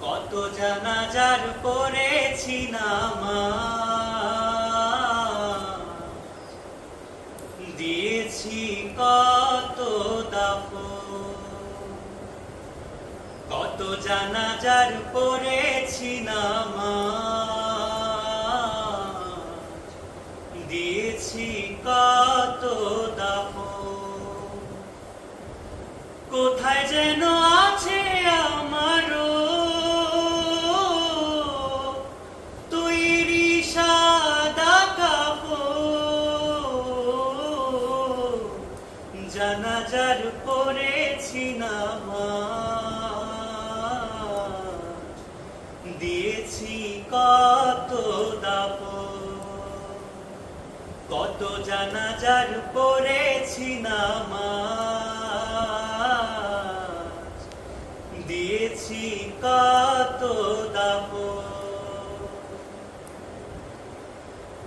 কত পড়েছি নামাজ দিয়েছি কত দাফন। কত জানাজার পড়েছি দিয়েছি কত দাফন। কোথায় যেন আছে আমারও তৈরি সাদা কাপড়। জানাজার পড়েছি নামাজ। দিয়েছি কত দাপন কত জানাজার পড়েছি নামাজ, দিয়েছি কত দাপ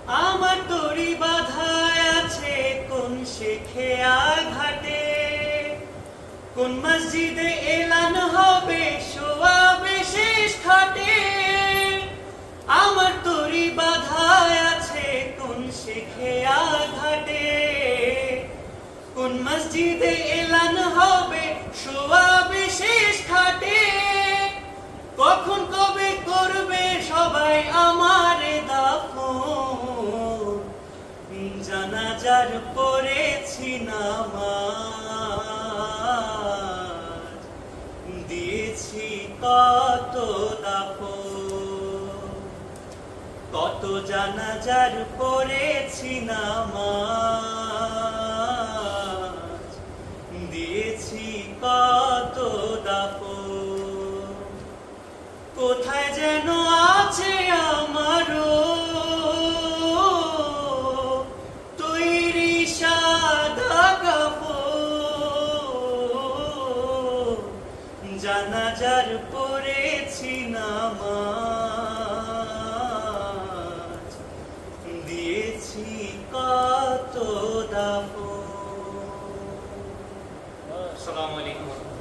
আমার তরি বাধায় আছে কোন শেখে ঘাটে কোন মসজিদে এলান হবে শেখে ঘাটে কোন মসজিদে এলান হবে শোয়াবে শেষ খাটে কখন কবে করবে সবাই আমার দাফন? জানাজার পড়েছি নামাজ। দিয়েছি কত দাফন। কত জানাজার পড়েছি নামাজ। দিয়েছি কত দাফন। কোথায় যেন আছে আমারও তৈরি সাদা জানাজার পড়েছি নামাজ। কত দাফন। আসসালামু আলাইকুম।